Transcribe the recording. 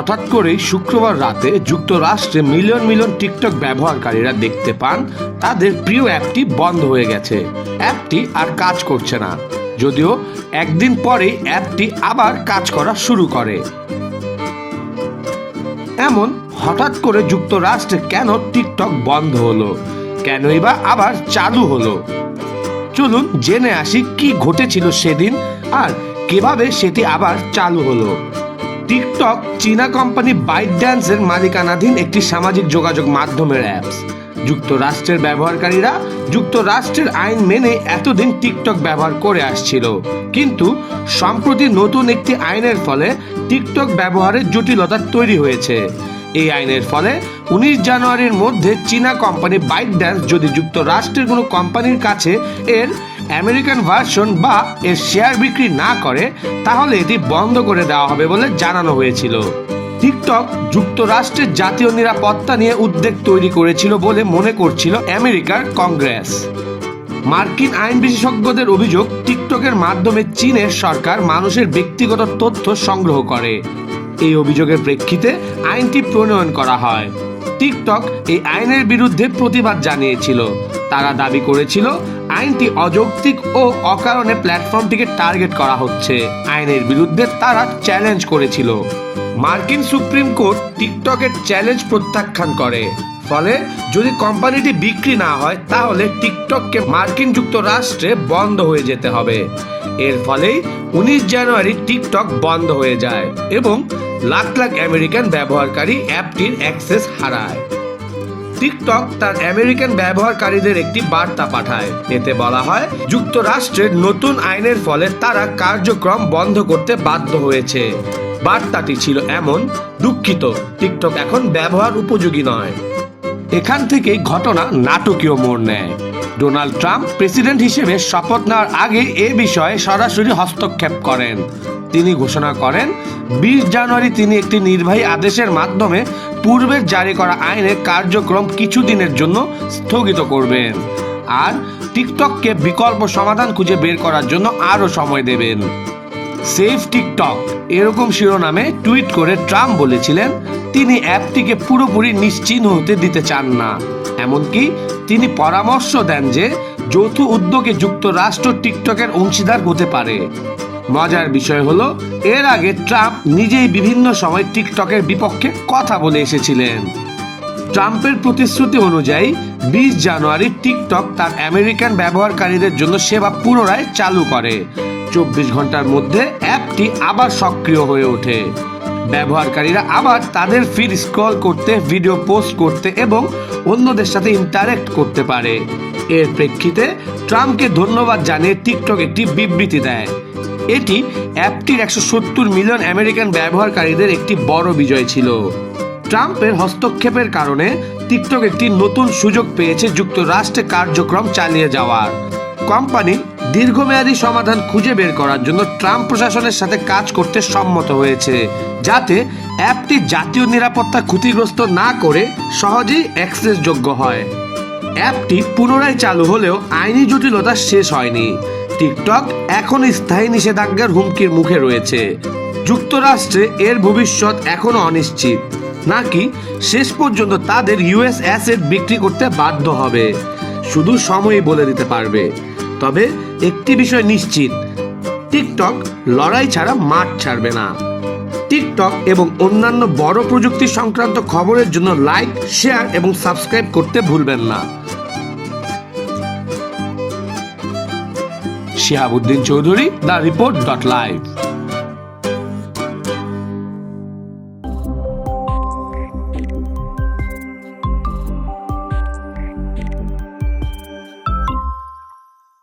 হঠাৎ করেই শুক্রবার রাতে যুক্তরাষ্ট্রে মিলিয়ন মিলিয়ন টিকটক ব্যবহারকারীরা দেখতে পান তাদের প্রিয় অ্যাপটি বন্ধ হয়ে গেছে। অ্যাপটি আর কাজ করছে না। যদিও একদিন পরেই অ্যাপটি আবার কাজ করা শুরু করে। এমন হঠাৎ করে যুক্তরাষ্ট্রে কেন টিকটক বন্ধ হলো? কেনই বা আবার চালু হলো? চলুন জেনে আসি কি ঘটেছিল সেদিন আর কীভাবে সেটি আবার চালু হলো। টিকটক, চীনা কোম্পানি বাইট ড্যান্সের মালিকানাধীন একটি সামাজিক যোগাযোগ মাধ্যমের অ্যাপস যুক্তরাষ্ট্রের ব্যবহারকারীরা যুক্তরাষ্ট্রের আইন মেনে এতদিন টিকটক ব্যবহার করে আসছিল। কিন্তু সম্প্রতি নতুন একটি আইনের ফলে টিকটক ব্যবহারের জটিলতা তৈরি হয়েছে। এই আইনের ফলে উনিশ জানুয়ারির মধ্যে চীনা কোম্পানি বাইট ড্যান্স যদি যুক্তরাষ্ট্রের কোনো কোম্পানির কাছে এর আমেরিকান ভার্সন বা এর শেয়ার বিক্রি না করে, তাহলে এটি বন্ধ করে দেওয়া হবে বলে জানানো হয়েছিল। টিকটক যুক্তরাষ্ট্রের জাতীয় নিরাপত্তা নিয়ে উদ্বেগ তৈরি করেছিল বলে মনে করছিল আমেরিকার কংগ্রেস। মার্কিন আইন বিশেষজ্ঞদের অভিযোগ, টিকটকের মাধ্যমে চীনের সরকার মানুষের ব্যক্তিগত তথ্য সংগ্রহ করে। এই অভিযোগের প্রেক্ষিতে আইনটি প্রণয়ন করা হয়। টিকটক এই আইনের বিরুদ্ধে প্রতিবাদ জানিয়েছিল। তারা দাবি করেছিল, আইনটি অযৌক্তিক ও অকারণে প্ল্যাটফর্মটিকে টার্গেট করা হচ্ছে। আইনের বিরুদ্ধে তারা চ্যালেঞ্জ করেছিল। মার্কিন সুপ্রিম কোর্ট টিকটকের চ্যালেঞ্জ প্রত্যাখ্যান করে। ফলে যদি কোম্পানিটি বিক্রি না হয়, তাহলে টিকটককে মার্কিন যুক্তরাষ্ট্রে বন্ধ হয়ে যেতে হবে। এর ফলেই উনিশ জানুয়ারি টিকটক বন্ধ হয়ে যায় এবং লাখ লাখ আমেরিকান ব্যবহারকারী অ্যাপটির অ্যাক্সেস হারায়। টিকটক তার আমেরিকান ব্যবহারকারীদের একটি বার্তা পাঠায়। এতে বলা হয়, যুক্তরাষ্ট্রের নতুন আইনের ফলে তারা কার্যক্রম বন্ধ করতে বাধ্য হয়েছে। বার্তাটি ছিল এমন, দুঃখিত, টিকটক এখন ব্যবহার উপযোগী নয়। এখান থেকেই ঘটনা নাটকীয় মোড় নেয়। ডোনাল্ড ট্রাম্প প্রেসিডেন্ট হিসেবে শপথ নেওয়ার আগে এ বিষয়ে সরাসরি হস্তক্ষেপ করেন। তিনি ঘোষণা করেন, বিশ জানুয়ারি তিনি একটি নির্বাহী আদেশের মাধ্যমে পূর্বের জারি করা আইনের কার্যক্রম কিছুদিনের জন্য স্থগিত করবেন আর টিকটককে বিকল্প সমাধান খুঁজে বের করার জন্য আরও সময় দেবেন। সেফ টিকটক এরকম শিরোনামে টুইট করে ট্রাম্প বলেছিলেন, তিনি অ্যাপটিকে পুরোপুরি নিশ্চিহ্ন হতে দিতে চান না। এমনকি তিনি পরামর্শ দেন যে, যৌথ উদ্যোগে যুক্তরাষ্ট্র টিকটকের অংশীদার হতে পারে। মজার বিষয় হলো, এর আগে ট্রাম্প নিজেই বিভিন্ন সময় টিকটকের বিপক্ষে কথা বলে এসেছিলেন। ট্রাম্পের প্রতিশ্রুতি অনুযায়ী, বিশ জানুয়ারি টিকটক তার আমেরিকান ব্যবহারকারীদের জন্য সেবা পুনরায় চালু করে। চব্বিশ ঘণ্টার মধ্যে অ্যাপটি আবার সক্রিয় হয়ে ওঠে। ব্যবহারকারীরা আবার তাদের ফিড স্ক্রল করতে ভিডিও পোস্ট করতে এবং অন্যদের সাথে ইন্টারেক্ট করতে পারে। এর প্রেক্ষিতে ট্রাম্পকে ধন্যবাদ জানিয়ে টিকটক একটি বিবৃতি দেয়। এটি অ্যাপটির একশো সত্তর মিলিয়ন আমেরিকান ব্যবহারকারীদের একটি বড় বিজয় ছিল। ট্রাম্পের হস্তক্ষেপের কারণে টিকটক একটি নতুন সুযোগ পেয়েছে যুক্তরাষ্ট্রে কার্যক্রম চালিয়ে যাওয়ার। কোম্পানি দীর্ঘমেয়াদী সমাধান খুঁজে বের করার জন্য ট্রাম্প প্রশাসনের সাথে কাজ করতে সম্মত হয়েছে, যাতে অ্যাপটি জাতীয় নিরাপত্তা ক্ষতিগ্রস্ত না করে সহজেই অ্যাক্সেসযোগ্য হয়। অ্যাপটি পুনরায় চালু হলেও আইনি জটিলতা শেষ হয়নি। টিকটক এখন স্থায়ী নিষেধাজ্ঞার হুমকির মুখে রয়েছে। যুক্তরাষ্ট্রে এর ভবিষ্যৎ এখনও অনিশ্চিত। নাকি শেষ পর্যন্ত তাদের ইউএস অ্যাসেট বিক্রি করতে বাধ্য হবে? শুধু সময়ই বলে দিতে পারবে। তবে একটি বিষয় নিশ্চিত, টিকটক লড়াই ছাড়া মাঠ ছাড়বে না। টিকটক এবং অন্যান্য বড় প্রযুক্তি সংক্রান্ত খবরের জন্য লাইক, শেয়ার এবং সাবস্ক্রাইব করতে ভুলবেন না। Shihabuddin Chowdhury, the report dot live.